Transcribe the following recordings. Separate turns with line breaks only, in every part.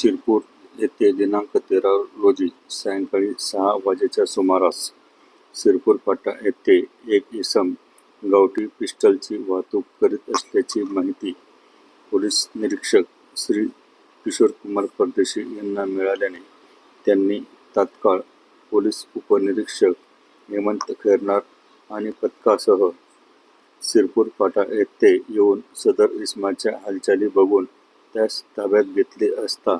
शिरपूर येथे दिनांक तेरा रोजी सायंकाळी सहा वाजेच्या सुमारास शिरपूर फाटा येथे एक इसम गावठी पिस्टलची वाहतूक करीत असल्याची माहिती पोलीस निरीक्षक श्री किशोर कुमार परदेशी यांना मिळाल्याने त्यांनी तात्काळ पोलीस उपनिरीक्षक हेमंत खेरनार आणि पथकासह शिरपूर फाटा येथे येऊन सदर इसमाच्या हालचाली बघून त्यास ताब्यात घेतले असता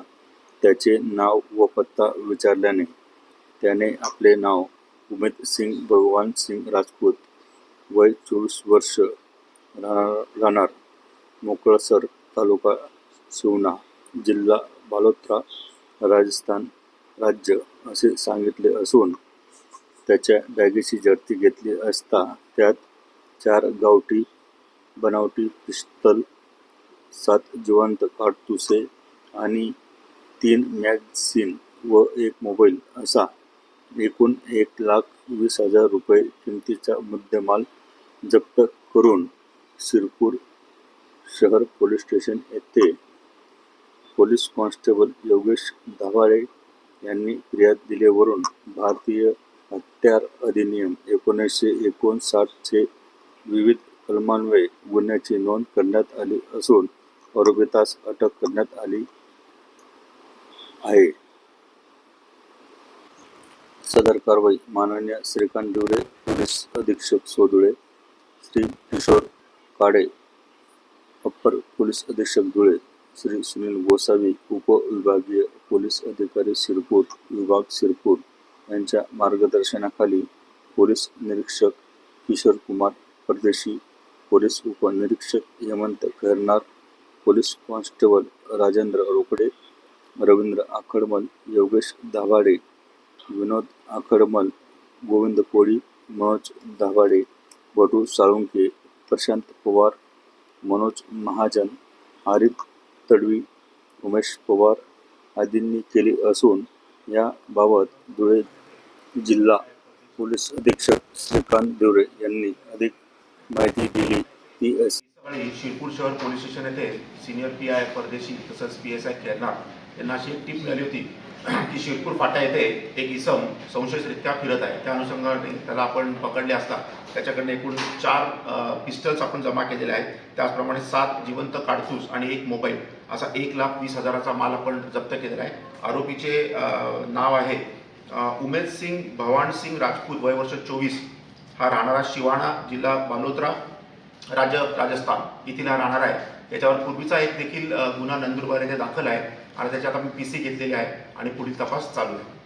त्याचे नाव व पत्ता विचारल्याने त्याने आपले नाव उमेद सिंग भगवान सिंग राजपूत वय चोवीस वर्ष राहणार राहणार मोकळसर तालुका शिवना जिल्हा बालोत्रा राजस्थान राज्य असे सांगितले असून त्याच्या बॅगेची झडती घेतली असता त्यात चार गावठी बनावटी पिस्तल सात जिवंत काडतुसे आणि तीन मॅगझिन व एक मोबाईल असा. एकूण एक लाख वीस हजार रुपये किमतीचा मुद्देमाल जप्त करून शिरपूर शहर पोलीस स्टेशन येथे पोलीस कॉन्स्टेबल योगेश दाभाळे यांनी फिर्याद दिल्यावरून भारतीय हत्यार अधिनियम एकोणीसशे एकोणसाठचे विविध कलमान्वये गुन्ह्याची नोंद करण्यात आली असून आरोपितास अटक करण्यात आली. आहे. सदर कारवाई माननीय श्रीकांत दिवरे पोलीस अधीक्षक सोदुळे श्री किशोर काडे अप्पर पोलीस अधीक्षक धुळे श्री सुनील गोसावी उपविभागीय पोलीस अधिकारी सिरपूर विभाग सिरपूर यांच्या मार्गदर्शनाखाली पोलीस निरीक्षक किशोर कुमार परदेशी पोलीस उपनिरीक्षक हेमंत खैरनार पोलीस कॉन्स्टेबल राजेंद्र रोकडे रवींद्र आखडमल योगेश दाभाडे विनोद आखडमल गोविंद कोळी मनोज दाभाडे बटू साळुंके प्रशांत पवार मनोज महाजन आरिफ तडवी उमेश पवार आदींनी केली असून याबाबत धुळे जिल्हा पोलीस अधीक्षक श्रीकांत देवरे यांनी अधिक माहिती दिली. ती अशी
सकाळी शिरपूर शहर पोलीस स्टेशन येथे सिनियर पी आय परदेशी तसंच पी एस आय खेरनार त्यांना अशी एक टीप मिळाली होती की शिरपूर फाटा येथे एक इसम संशयरित्या फिरत आहे. त्या अनुषंगाने त्याला आपण पकडले असता त्याच्याकडनं एकूण चार पिस्टल्स आपण जमा केलेले आहेत. त्याचप्रमाणे सात जिवंत काडतूस आणि एक मोबाईल असा एक लाख वीस हजाराचा माल आपण जप्त केलेला आहे. आरोपीचे नाव आहे उमेद सिंग भवान सिंग राजपूत वय वर्ष चोवीस. हा राहणारा शिवाणा जिल्हा बालोत्रा राज्य राजस्थान. येथील हा राहणार आहे. याच्यावर पूर्वीचा एक देखील गुन्हा नंदुरबार येथे दाखल आहे. आणि त्याच्यात आम्ही पी सी घेतलेली आहे आणि पुढील तपास चालू आहे.